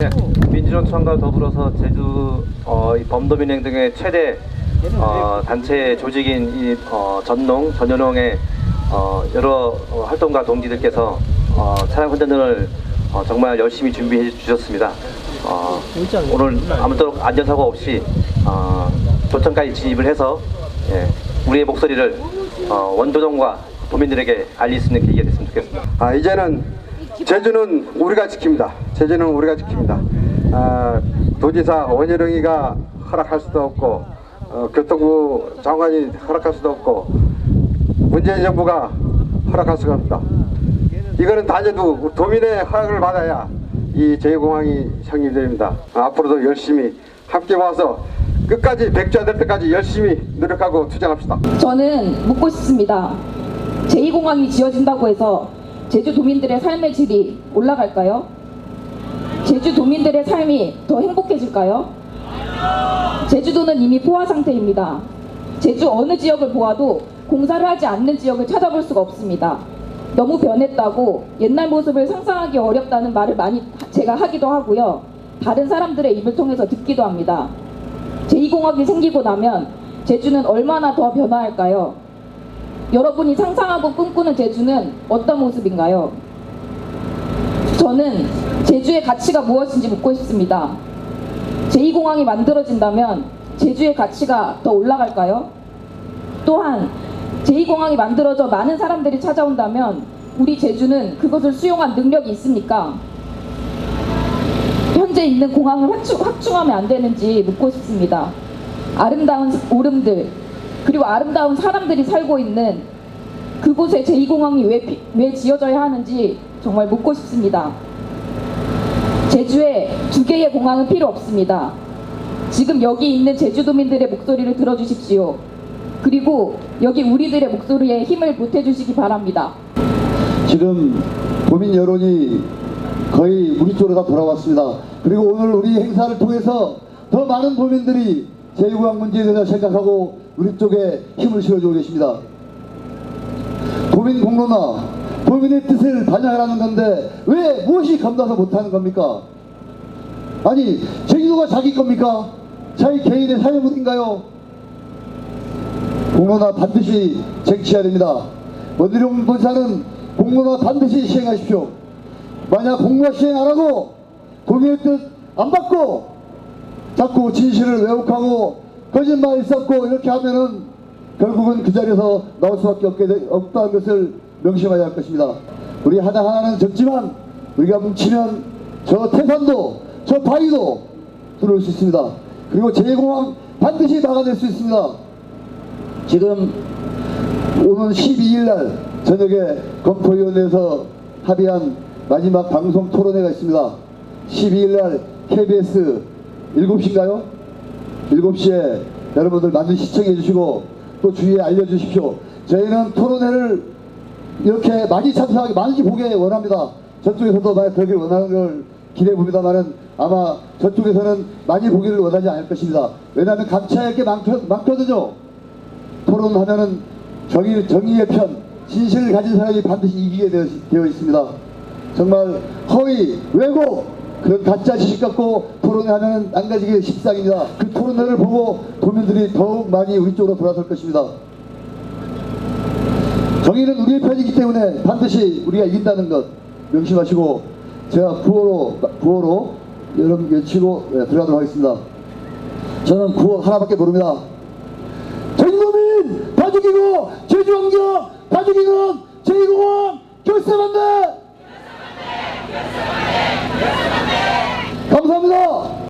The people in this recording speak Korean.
네, 민주노총과 더불어서 제주 어, 이 범도민행 등의 최대 어, 단체 조직인 이 어, 전농 전연홍의 어, 여러 어, 활동가 동지들께서 어, 차량 훈련을 어, 정말 열심히 준비해 주셨습니다. 어, 오늘 아무쪼록 안전사고 없이 어, 도청까지 진입을 해서 예, 우리의 목소리를 어, 원도동과 도민들에게 알릴 수 있는 계기가 됐으면 좋겠습니다. 아, 이제는 제주는 우리가 지킵니다. 제주는 우리가 지킵니다. 아, 도지사 원희룡이가 허락할 수도 없고 어, 교통부 장관이 허락할 수도 없고 문재인 정부가 허락할 수가 없다. 이거는 다녀도 도민의 허락을 받아야 이 제2공항이 성립됩니다. 아, 앞으로도 열심히 함께 와서 끝까지 백주가 될 때까지 열심히 노력하고 투쟁합시다. 저는 묻고 싶습니다. 제2공항이 지어진다고 해서 제주 도민들의 삶의 질이 올라갈까요? 제주 도민들의 삶이 더 행복해질까요? 제주도는 이미 포화 상태입니다. 제주 어느 지역을 보아도 공사를 하지 않는 지역을 찾아볼 수가 없습니다. 너무 변했다고 옛날 모습을 상상하기 어렵다는 말을 많이 제가 하기도 하고요. 다른 사람들의 입을 통해서 듣기도 합니다. 제2공항이 생기고 나면 제주는 얼마나 더 변화할까요? 여러분이 상상하고 꿈꾸는 제주는 어떤 모습인가요? 저는 제주의 가치가 무엇인지 묻고 싶습니다. 제2공항이 만들어진다면 제주의 가치가 더 올라갈까요? 또한 제2공항이 만들어져 많은 사람들이 찾아온다면 우리 제주는 그것을 수용할 능력이 있습니까? 현재 있는 공항을 확충, 확충하면 안 되는지 묻고 싶습니다. 아름다운 오름들 그리고 아름다운 사람들이 살고 있는 그곳에 제2공항이 왜, 피- 왜 지어져야 하는지 정말 묻고 싶습니다. 제주에 두 개의 공항은 필요 없습니다. 지금 여기 있는 제주도민들의 목소리를 들어주십시오. 그리고 여기 우리들의 목소리에 힘을 보태주시기 바랍니다. 지금 도민 여론이 거의 우리 쪽으로 다 돌아왔습니다. 그리고 오늘 우리 행사를 통해서 더 많은 도민들이 제2공항 문제에 대해서 생각하고 우리 쪽에 힘을 실어주고 계십니다. 도민 공론화, 도민의 뜻을 반영하라는 건데 왜 무엇이 감당하서 못하는 겁니까? 아니 제주도가 자기 겁니까? 자기 개인의 사유물인가요? 공론화 반드시 쟁취해야 됩니다. 원희룡 본사는 공론화 반드시 시행하십시오. 만약 공론화 시행 안 하고 도민의 뜻 안 받고 자꾸 진실을 왜곡하고 거짓말 섞고 이렇게 하면은 결국은 그 자리에서 나올 수밖에 없게 되, 없다는 것을 명심해야 할 것입니다. 우리 하나 하나는 적지만 우리가 뭉치면 저 태산도 저 바위도 들어올 수 있습니다. 그리고 제2공항 반드시 막아낼 수 있습니다. 지금 오는 12일 날 저녁에 검토위원회에서 합의한 마지막 방송 토론회가 있습니다. 12일 날 KBS 7시인가요? 7시에 여러분들 많이 시청해 주시고 또 주위에 알려주십시오. 저희는 토론회를 이렇게 많이 참석하게 많이 보게 원합니다. 저쪽에서도 많이 그러길 원하는 걸 기대해 봅니다만은 아마 저쪽에서는 많이 보기를 원하지 않을 것입니다. 왜냐하면 감차할 게 많거, 많거든요. 토론하면은 정의, 정의의 편, 진실을 가진 사람이 반드시 이기게 되어, 되어 있습니다. 정말 허위, 왜곡, 그런 가짜 지식 갖고 토론하면은 망가지기 십상입니다. 그 토론회를 보고 도민들이 더욱 많이 우리 쪽으로 돌아설 것입니다. 정의는 우리의 편이기 때문에 반드시 우리가 이긴다는 것 명심하시고 제가 구호로, 구호로 여러분 외치고 네, 들어가도록 하겠습니다. 저는 구호 하나밖에 모릅니다. 제주도민 다 죽이고 제주환경 다 죽이는 제2공항 결사반대